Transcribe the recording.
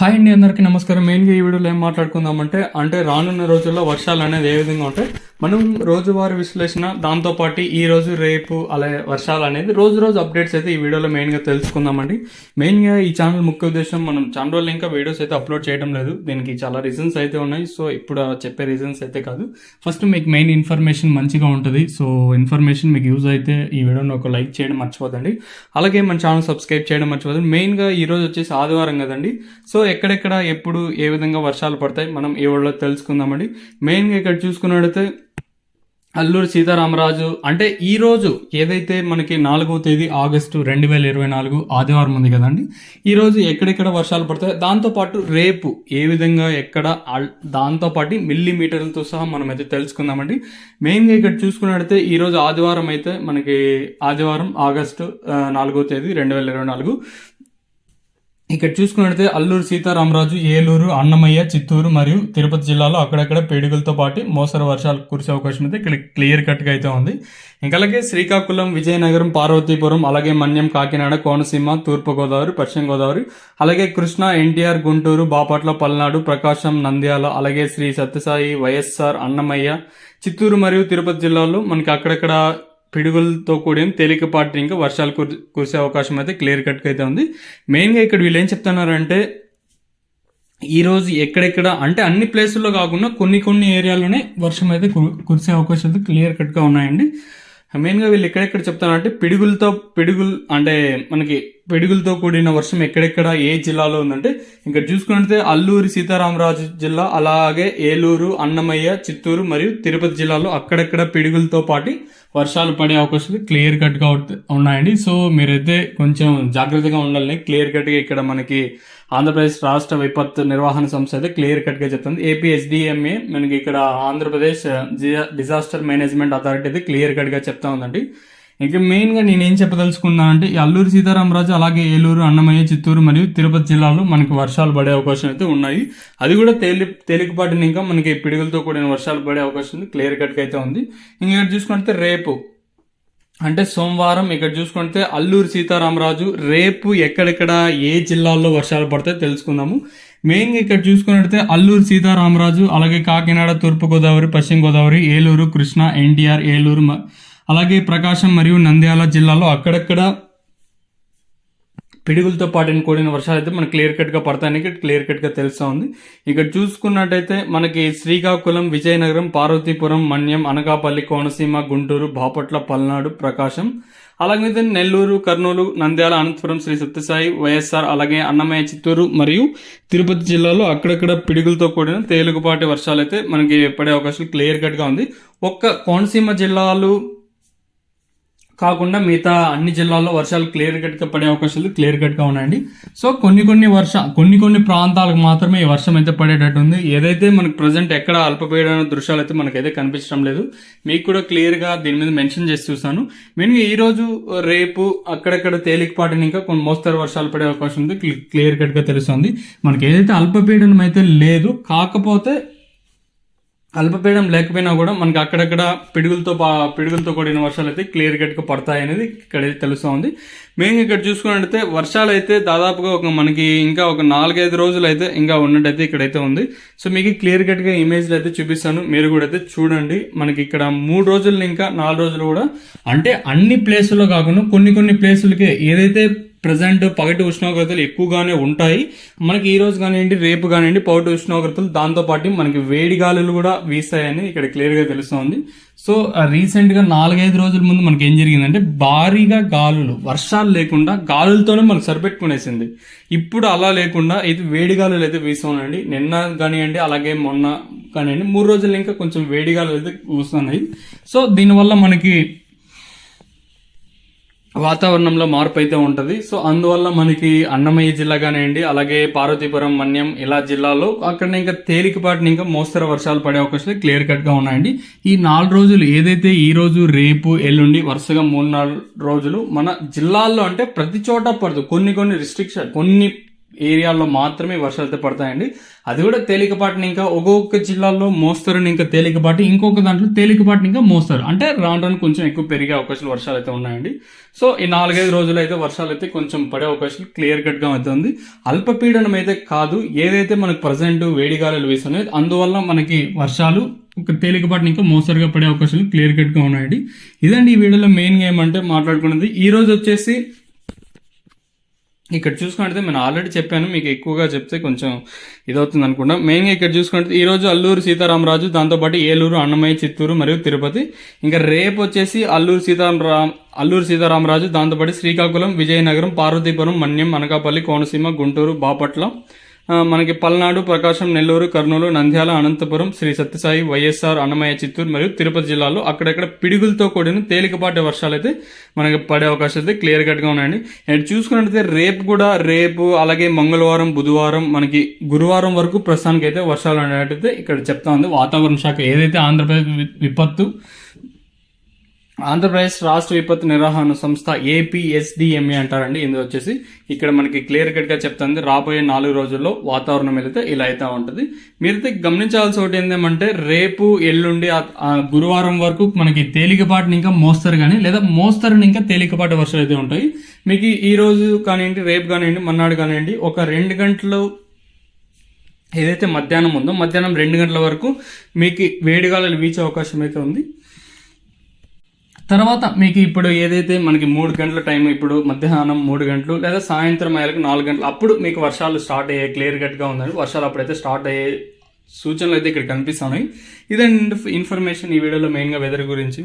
Hi అండి అందరికీ నమస్కారం. మెయిన్గా ఈ వీడియోలో ఏం మాట్లాడుకుందామంటే అంటే రానున్న రోజుల్లో వర్షాలు అనేది ఏ విధంగా ఉంటాయి మనం రోజువారీ విశ్లేషణ దాంతోపాటు ఈ రోజు రేపు అలా వర్షాలు అనేది రోజు రోజు అప్డేట్స్ అయితే ఈ వీడియోలో మెయిన్గా తెలుసుకుందామండి. మెయిన్గా ఈ ఛానల్ ముఖ్య ఉద్దేశం మనం చాలా రోజులు ఇంకా వీడియోస్ అయితే అప్లోడ్ చేయడం లేదు. దీనికి చాలా రీజన్స్ అయితే ఉన్నాయి. సో ఇప్పుడు చెప్పే రీజన్స్ అయితే కాదు. ఫస్ట్ మీకు మెయిన్ ఇన్ఫర్మేషన్ మంచిగా ఉంటుంది. సో ఇన్ఫర్మేషన్ మీకు యూజ్ అయితే ఈ వీడియోని ఒక లైక్ చేయడం మర్చిపోదండి అలాగే మన ఛానల్ సబ్స్క్రైబ్ చేయడం మర్చిపోదండి మెయిన్గా ఈ రోజు వచ్చేసి ఆదివారం కదండి. సో ఎక్కడెక్కడ ఎప్పుడు ఏ విధంగా వర్షాలు పడతాయి మనం ఈ వీడియోలో తెలుసుకుందామండి. మెయిన్గా ఇక్కడ చూసుకున్నట్టయితే అల్లూరి సీతారామరాజు అంటే ఈ రోజు ఏదైతే మనకి నాలుగవ తేదీ ఆగస్టు రెండు వేల ఇరవై నాలుగు ఆదివారం ఉంది కదండి ఈరోజు ఎక్కడెక్కడ వర్షాలు పడతాయి దాంతోపాటు రేపు ఏ విధంగా ఎక్కడ దాంతోపాటు మిల్లీమీటర్లతో సహా మనం అయితే తెలుసుకుందామండి మెయిన్గా ఇక్కడ చూసుకున్నట్టయితే ఈరోజు ఆదివారం అయితే మనకి ఆదివారం ఆగస్టు నాలుగో నాలుగవ తేదీ రెండు వేల ఇరవై నాలుగు ఇక్కడ చూసుకున్నట్లయితే అల్లూరు సీతారామరాజు ఏలూరు అన్నమయ్య చిత్తూరు మరియు తిరుపతి జిల్లాలో అక్కడక్కడ పేడుగులతో పాటు మోస్తరు వర్షాలు కురిసే అవకాశం అయితే ఇక్కడ క్లియర్ కట్గా అయితే ఉంది. ఇంకా అలాగే శ్రీకాకుళం విజయనగరం పార్వతీపురం అలాగే మన్యం కాకినాడ కోనసీమ తూర్పు గోదావరి పశ్చిమ గోదావరి అలాగే కృష్ణా ఎన్టీఆర్ గుంటూరు బాపట్ల పల్నాడు ప్రకాశం నంద్యాల అలాగే శ్రీ సత్యసాయి వైఎస్ఆర్ అన్నమయ్య చిత్తూరు మరియు తిరుపతి జిల్లాలో మనకి అక్కడక్కడ పిడుగులతో కూడిన తేలికపాటి ఇంకా వర్షాలు కురి కురిసే అవకాశం అయితే క్లియర్ కట్గా అయితే ఉంది. మెయిన్గా ఇక్కడ వీళ్ళు ఏం చెప్తున్నారంటే ఈరోజు ఎక్కడెక్కడ అంటే అన్ని ప్లేసుల్లో కాకుండా కొన్ని కొన్ని ఏరియాలోనే వర్షం అయితే కురిసే అవకాశం అయితే క్లియర్ కట్గా ఉన్నాయండి. మెయిన్గా వీళ్ళు ఎక్కడెక్కడ చెప్తారంటే పిడుగులతో పిడుగులు అంటే మనకి పిడుగులతో కూడిన వర్షం ఎక్కడెక్కడ ఏ జిల్లాలో ఉందంటే ఇక్కడ చూసుకున్నట్లయితే అల్లూరి సీతారామరాజు జిల్లా అలాగే ఏలూరు అన్నమయ్య చిత్తూరు మరియు తిరుపతి జిల్లాలో అక్కడెక్కడ పిడుగులతో పాటు వర్షాలు పడే అవకాశాలు క్లియర్ కట్గా ఉన్నాయండి. సో మీరైతే కొంచెం జాగ్రత్తగా ఉండాలని క్లియర్ కట్గా ఇక్కడ మనకి ఆంధ్రప్రదేశ్ రాష్ట్ర విపత్తు నిర్వహణ సంస్థ అయితే క్లియర్ కట్గా చెప్తుంది. ఏపీ ఎస్డిఎంఏ మనకి ఇక్కడ ఆంధ్రప్రదేశ్ జి- డిజాస్టర్ మేనేజ్మెంట్ అథారిటీ అయితే క్లియర్ కట్గా చెప్తా ఉందండి. ఇంకా మెయిన్గా నేనేం ఏం చెప్పదలుచుకున్నాను అంటే అల్లూరు సీతారామరాజు అలాగే ఏలూరు అన్నమయ్య చిత్తూరు మరియు తిరుపతి జిల్లాలో మనకి వర్షాలు పడే అవకాశం అయితే ఉన్నాయి. అది కూడా తేలి తేలికపాటిని ఇంకా మనకి పిడుగులతో కూడిన వర్షాలు పడే అవకాశం ఉంది క్లియర్ కట్గా అయితే ఉంది. ఇంకా చూసుకుంటే రేపు అంటే సోమవారం ఇక్కడ చూసుకుంటే అల్లూరు సీతారామరాజు రేపు ఎక్కడెక్కడ ఏ జిల్లాల్లో వర్షాలు పడతాయో తెలుసుకుందాము. మెయిన్గా ఇక్కడ చూసుకున్నట్లయితే అల్లూరు సీతారామరాజు అలాగే కాకినాడ తూర్పుగోదావరి పశ్చిమ గోదావరి ఏలూరు కృష్ణా ఎన్టీఆర్ ఏలూరు అలాగే ప్రకాశం మరియు నంద్యాల జిల్లాలో అక్కడక్కడ పిడుగులతో పాటిన కూడిన వర్షాలు అయితే మనకు క్లియర్ కట్గా పడతానికి క్లియర్ కట్గా తెలుస్తూ ఉంది. ఇక్కడ చూసుకున్నట్టయితే మనకి శ్రీకాకుళం విజయనగరం పార్వతీపురం మన్యం అనకాపల్లి కోనసీమ గుంటూరు బాపట్ల పల్నాడు ప్రకాశం. అలాగే నెల్లూరు కర్నూలు నంద్యాల అనంతపురం శ్రీ సత్యసాయి వైఎస్ఆర్ అలాగే అన్నమయ్య చిత్తూరు మరియు తిరుపతి జిల్లాలో అక్కడక్కడ పిడుగులతో కూడిన తేలికపాటి వర్షాలు అయితే మనకి పడే అవకాశం క్లియర్ కట్గా ఉంది. ఒక్క కోనసీమ జిల్లాలు కాకుండా మిగతా అన్ని జిల్లాల్లో వర్షాలు క్లియర్ కట్గా పడే అవకాశాలు క్లియర్ కట్గా ఉన్నాయండి. సో కొన్ని కొన్ని వర్ష కొన్ని కొన్ని ప్రాంతాలకు మాత్రమే ఈ వర్షం అయితే పడేటట్టు ఉంది. ఏదైతే మనకు ప్రజెంట్ ఎక్కడ అల్పపీడన దృశ్యాలు అయితే మనకైతే కనిపించడం లేదు. మీకు కూడా క్లియర్గా దీని మీద మెన్షన్ చేసి చూసాను మెయిన్గా ఈరోజు రేపు అక్కడక్కడ తేలికపాటిని ఇంకా కొన్ని మోస్తరు వర్షాలు పడే అవకాశం ఉంది. క్లియర్ కట్గా తెలుస్తుంది. మనకి ఏదైతే అల్పపీడనం అయితే లేదు కాకపోతే అల్పపీడం లేకపోయినా కూడా మనకి అక్కడక్కడ పిడుగులతో పా- పిడుగులతో కూడిన వర్షాలు అయితే క్లియర్ కట్గా పడతాయి అనేది ఇక్కడ తెలుస్తూ ఉంది. ఇక్కడ చూసుకున్నట్టయితే వర్షాలు అయితే దాదాపుగా ఒక మనకి ఇంకా ఒక నాలుగైదు రోజులు అయితే ఇంకా ఉన్నట్టయితే ఇక్కడైతే ఉంది. సో మీకు క్లియర్ కట్గా ఇమేజ్లు అయితే చూపిస్తాను. మీరు కూడా అయితే చూడండి. మనకి ఇక్కడ మూడు రోజులు ఇంకా నాలుగు రోజులు కూడా అంటే అన్ని ప్లేసుల్లో కాకుండా కొన్ని కొన్ని ప్లేసులకే ఏదైతే ప్రజెంట్ పగటి ఉష్ణోగ్రతలు ఎక్కువగానే ఉంటాయి. మనకి ఈ రోజు కానివ్వండి రేపు కానివ్వండి పగటి ఉష్ణోగ్రతలు దాంతో పాటు మనకి వేడి గాలులు కూడా వీస్తాయని ఇక్కడ క్లియర్గా తెలుస్తుంది. సో రీసెంట్గా నాలుగైదు రోజుల ముందు మనకి ఏం జరిగిందంటే భారీగా గాలులు వర్షాలు లేకుండా గాలులతోనే మనకు సరిపెట్టుకునేసింది. ఇప్పుడు అలా లేకుండా అయితే వేడి గాలులు అయితే వీస్తున్నాయండి. నిన్న కానివ్వండి అలాగే మొన్న కానివ్వండి మూడు రోజులు ఇంకా కొంచెం వేడి గాలులు అయితే వీస్తున్నాయి. సో దీనివల్ల మనకి వాతావరణంలో మార్పు అయితే ఉంటుంది. సో అందువల్ల మనకి అన్నమయ్య జిల్లా కానివ్వండి అలాగే పార్వతీపురం మన్యం ఇలా జిల్లాలో అక్కడ ఇంకా తేలికపాటిని ఇంకా మోస్తరు వర్షాలు పడే అవకాశాలు క్లియర్ కట్గా ఉన్నాయండి. ఈ నాలుగు రోజులు ఏదైతే ఈ రోజు రేపు ఎల్లుండి వరుసగా మూడు నాలుగు రోజులు మన జిల్లాల్లో అంటే ప్రతి చోట పడదు. కొన్ని కొన్ని రిస్ట్రిక్షన్ కొన్ని ఏరియాల్లో మాత్రమే వర్షాలు అయితే పడతాయండి. అది కూడా తేలికపాటిని ఇంకా ఒక్కొక్క జిల్లాల్లో మోస్తారని ఇంకా తేలికపాటి ఇంకొక దాంట్లో తేలికపాటిని ఇంకా మోస్తారు. అంటే రాను రాను కొంచెం ఎక్కువ పెరిగే అవకాశాలు వర్షాలు అయితే ఉన్నాయండి. సో ఈ నాలుగైదు రోజులు అయితే వర్షాలు అయితే కొంచెం పడే అవకాశాలు క్లియర్ కట్గా అయితే ఉంది. అల్పపీడనం అయితే కాదు ఏదైతే మనకు ప్రజెంట్ వేడిగాలులు వేస్తున్నాయి అందువల్ల మనకి వర్షాలు ఒక తేలికపాటిని ఇంకా మోస్తరుగా పడే అవకాశాలు క్లియర్ కట్గా ఉన్నాయండి. ఇదండి ఈ వీడియోలో మెయిన్గా ఏమంటే మాట్లాడుకున్నది. ఈ రోజు వచ్చేసి ఇక్కడ చూసుకుంటే నేను ఆల్రెడీ చెప్పాను మీకు ఎక్కువగా చెప్తే కొంచెం ఇదవుతుంది అనుకుంటా. మెయిన్గా ఇక్కడ చూసుకుంటే ఈరోజు అల్లూరు సీతారామరాజు దాంతోపాటు ఏలూరు అన్నమయ్య చిత్తూరు మరియు తిరుపతి. ఇంకా రేపు వచ్చేసి అల్లూరు సీతారాం అల్లూరు సీతారామరాజు దాంతోపాటు శ్రీకాకుళం విజయనగరం పార్వతీపురం మన్యం అనకాపల్లి కోనసీమ గుంటూరు బాపట్ల. మనకి పల్నాడు ప్రకాశం నెల్లూరు కర్నూలు నంద్యాల అనంతపురం శ్రీ సత్యసాయి వైఎస్ఆర్ అన్నమయ్య చిత్తూరు మరియు తిరుపతి జిల్లాలో అక్కడక్కడ పిడుగులతో కూడిన తేలికపాటి వర్షాలు అయితే మనకి పడే అవకాశాలు అయితే క్లియర్ కట్గా ఉన్నాయండి. అండ్ చూసుకున్నట్లయితే రేపు కూడా రేపు అలాగే మంగళవారం బుధవారం మనకి గురువారం వరకు ప్రస్తుతానికి అయితే వర్షాలు అనేటైతే ఇక్కడ చెప్తా ఉంది. వాతావరణ శాఖ ఏదైతే ఆంధ్రప్రదేశ్ వి- విపత్తు ఆంధ్రప్రదేశ్ రాష్ట్ర విపత్తు నిర్వహణ సంస్థ ఏపీఎస్డిఎంఏ అంటారండి. ఇందులో వచ్చేసి ఇక్కడ మనకి క్లియర్ కట్గా చెప్తుంది. రాబోయే నాలుగు రోజుల్లో వాతావరణం వెళితే ఇలా అయితే ఉంటుంది. మీరైతే గమనించాల్సి ఒకటి ఏంటంటే రేపు ఎల్లుండి గురువారం వరకు మనకి తేలికపాటిని ఇంకా మోస్తారు కానీ లేదా మోస్తరుని ఇంకా తేలికపాటి వర్షాలు అయితే ఉంటాయి. మీకు ఈ రోజు కానివ్వండి రేపు కానివ్వండి మన్నాడు కానివ్వండి ఒక రెండు గంటలు ఏదైతే మధ్యాహ్నం ఉందో మధ్యాహ్నం రెండు గంటల వరకు మీకు వేడిగాలు వీచే అవకాశం అయితే ఉంది. తర్వాత మీకు ఇప్పుడు ఏదైతే మనకి మూడు గంటల టైం ఇప్పుడు మధ్యాహ్నం మూడు గంటలు లేదా సాయంత్రం అయ్యాక నాలుగు గంటలు అప్పుడు మీకు వర్షాలు స్టార్ట్ అయ్యే క్లియర్ కట్గా ఉందండి. వర్షాలు అప్పుడైతే స్టార్ట్ అయ్యే సూచనలు అయితే ఇక్కడ కనిపిస్తున్నాయి. ఇదండి ఇన్ఫర్మేషన్ ఈ వీడియోలో మెయిన్గా వెదర్ గురించి.